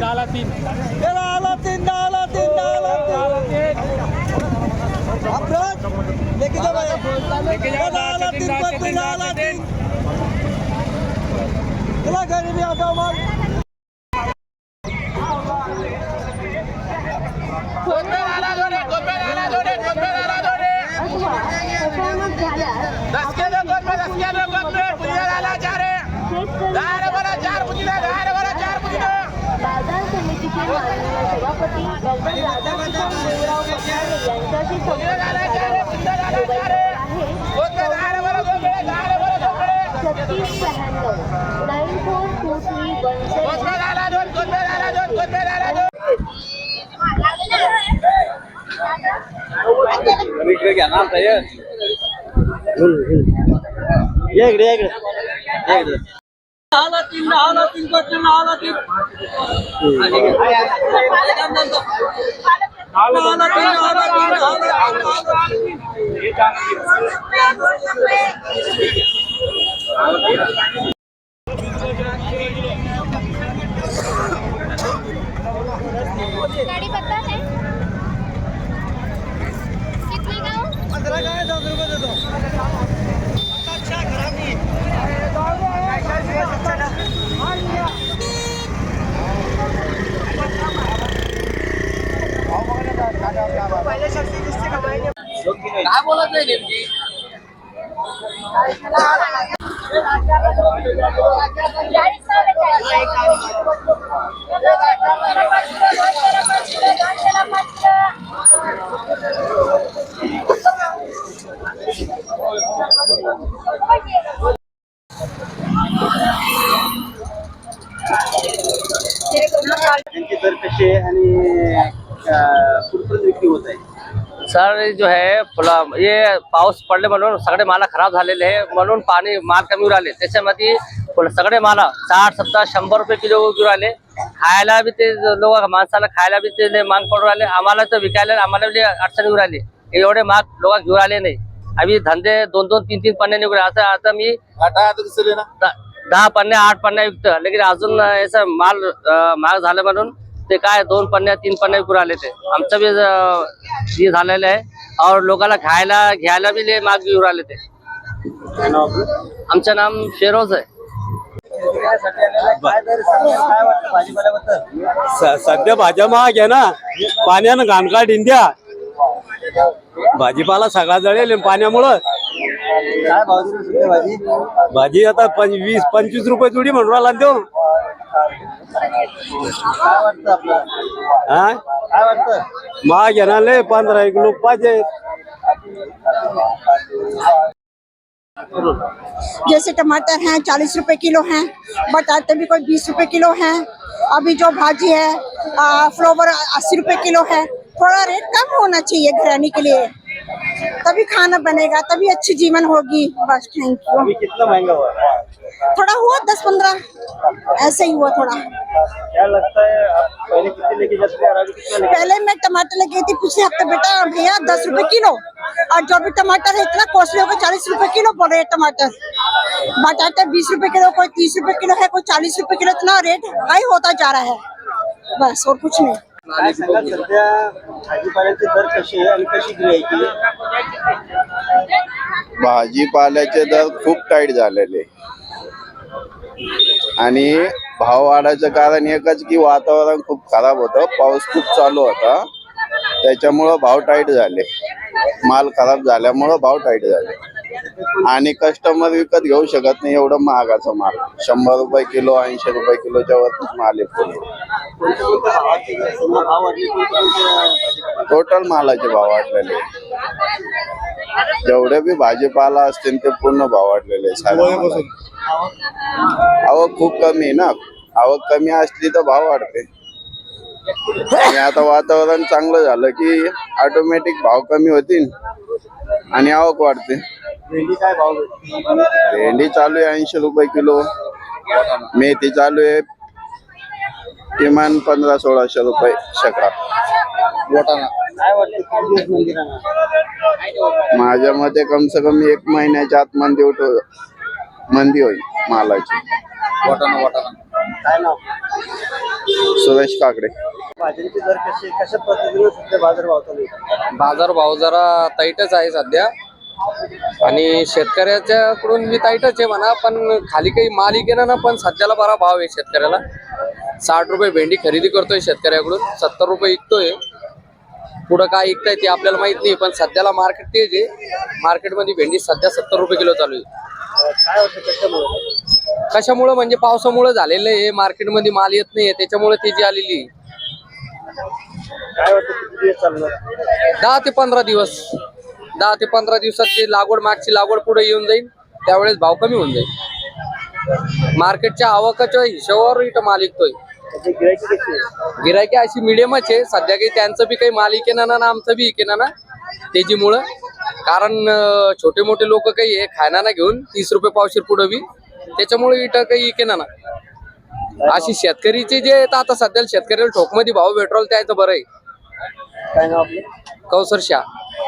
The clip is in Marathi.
दहाला तीन त्याला आला तीन दहाला तीन दहाला तीन अफरोज लेके जाओ भाई लेके जाओ, त्याला आला दहाचे तीन, तीन दहाचे पत्ती तीन, आला दहाचे तीन चला घरी भी आता माल बाजार सभापती डॉक्टर राधाकृष्ण देवराव पठारे यांच्याशी छत्तीस शहाण्णव nine four two three one इकडे घ्या ना ये इकडे ये इकडे ये इकडे आला तीन आला तीन पत्ती आला तीन आला तीन आला तीन आला तीन गाड़ी पता है कितने का हो? पंधरा काय दस रुपये देतो अच्छा खराब नहीं काय बोलत नाही नेमकी. यांची दर कशी आहे आणि कुठपर्यंत विक्री होत आहे? सर जो आहे फुलं हे पाऊस पडले म्हणून सगळे माला खराब झालेले आहे म्हणून पाणी माल कमी राहिले त्याच्यामध्ये सगळे माला साठ सत्तर शंभर रुपये किलो घेऊन राहिले खायला बी ते लोक माणसाला खायला बी ते महाग पडून राहिले आम्हाला तर विकायला आम्हाला बी अडचण येऊ राहिली एवढे महाग लोक घेऊन आले नाही। आम्ही धंदे दोन दोन तीन तीन पन्ने निघू राहिले आता आता मी दहा पन्न्या आठ पन्न्या विकतो लेकिन अजून याचा माल महाग झालं म्हणून ते काय दोन पन्न्या तीन पन्न्या विकून आले ते. आमचं बी हे झालेलं आहे. और लोकांना खायला घ्यायला बी लय महाग घेऊन राहिले ते. काय नाव आपलं? आमचं नाम फेरोज आहे. सध्या भाज्या महाग आहे ना. पाण्यानं घाणकाट इंद्या भाजीपाला सगळा जळेल पाण्यामुळं. भाजी? भाजी आता वीस पंचवीस रुपये जुडी म्हणून राहिला देऊ हा पंधरा एक लोक पाहिजे. जैसे टमाटर हैं चालीस रुपए किलो हैं बटाटे भी कोई बीस रुपए किलो हैं। अभी जो भाजी है आ, फ्लावर अस्सी रुपए किलो है। थोड़ा रेट कम होना चाहिए घरानी के लिए। तभी खाना बनेगा तभी अच्छी जीवन होगी। बस थैंक यू कितना महँगा हुआ? है? थोड़ा हुआ दस पंद्रह। ऐसे ही हुआ थोड़ा। क्या लगता है आप पहले कितने लेके जाते थे पहले मैं टमाटर लेके गई थी पिछले हफ़्ते बेटा भैया दस रुपए किलो। और जो भी टमाटर है इतना कॉस्टली हो गया चालीस रुपए किलो बोल रहे हैं टमाटर। बटाटे बीस रुपए किलो कोई तीस रुपए किलो है कोई चालीस रुपए किलो इतना रेट हाई होता जा रहा है। बस और कुछ नहीं। सध्या भाजीपाल्याचे दर कसे आहे आणि कशी गिरायची भाजीपाल्याचे दर खूप टाईट झालेले आणि भाव वाढायचं कारण एकच की वातावरण खूप खराब होतं. पाऊस खूप चालू होता. त्याच्यामुळं भाव टाईट झाले. माल खराब झाल्यामुळं भाव टाईट झाले. आणि कस्टमर विकत घेऊ शकत नाही एवढं महागाचा माल. शंभर रुपये किलो ऐंशी रुपये किलोच्या वरतीच माल आहे टोटल मालाचे भाव वाढलेले. जेवढे बी भाजीपाला असतील ते पूर्ण भाव वाढलेले. आवक खूप कमी आहे ना? आवक कमी असली तर भाव वाढते. आणि आता वातावरण चांगलं झालं की ऑटोमॅटिक भाव कमी होतील आणि आवक वाढते? भेंडी चालू आहे ऐंशी रुपये किलो. मेथी चालू आहे किमान पंधरा सोळाशे रुपये शकरा. वाटाणा. काय वाटतं? किती दिवस मंदिर राहणार माझ्या मते कम से कम एक महिन्याच्या आत मंदी उठ मंदी होईल मालाची. वाटाणा वाटाणा. काय नाव? सुरेश काकडे. भाज्यांचे दर कसे कशा पद्धतीने सध्या बाजार भाव चालू आहे बाजार भाव जरा टाईटच आहे सध्या. आणि शेतकऱ्याच्याकडून मी टाईटच आहे म्हणा पण खाली काही माल गेला ना पण सध्याला बरा भाव आहे शेतकऱ्याला. साठ रुपये भेंडी खरेदी करतोय शेतकऱ्याकडून सत्तर रुपये विकतोय. पुढं काय विकताय ते आपल्याला माहीत नाही पण सध्याला मार्केट तेच आहे. मार्केटमध्ये भेंडी सध्या सत्तर रुपये किलो चालू आहे. काय वाटतं कशामुळे? कशामुळं? म्हणजे पावसामुळे झालेलं आहे. मार्केटमध्ये माल येत नाहीये. त्याच्यामुळे तेजी आलेली आहे. काय चालणार? दहा ते पंधरा दिवस. दहा ते पंधरा दिवसात जे लागवड मागची लागवड पुढे येऊन जाईल त्यावेळेस भाव कमी होऊन जाईल. मार्केटच्या आवकाच्या हिशोबावर इथं माल विकतोय. गिरायकी अशी मिडियमच आहे. सध्या काही त्यांचं बी काही माल इकेना ना आमचं बी इकेना ना तेजीमुळं. कारण छोटे मोठे लोक काही आहे खायना ना घेऊन तीस रुपये पावशेर पुढं बी. त्याच्यामुळे इथं काही इकेना ना अशी शेतकरीचे जे आहेत आता सध्या शेतकऱ्याला ठोकमध्ये भाव पेट्रोल त्याचं बरं आहे. काय नाव आपलं? कौसर शाह.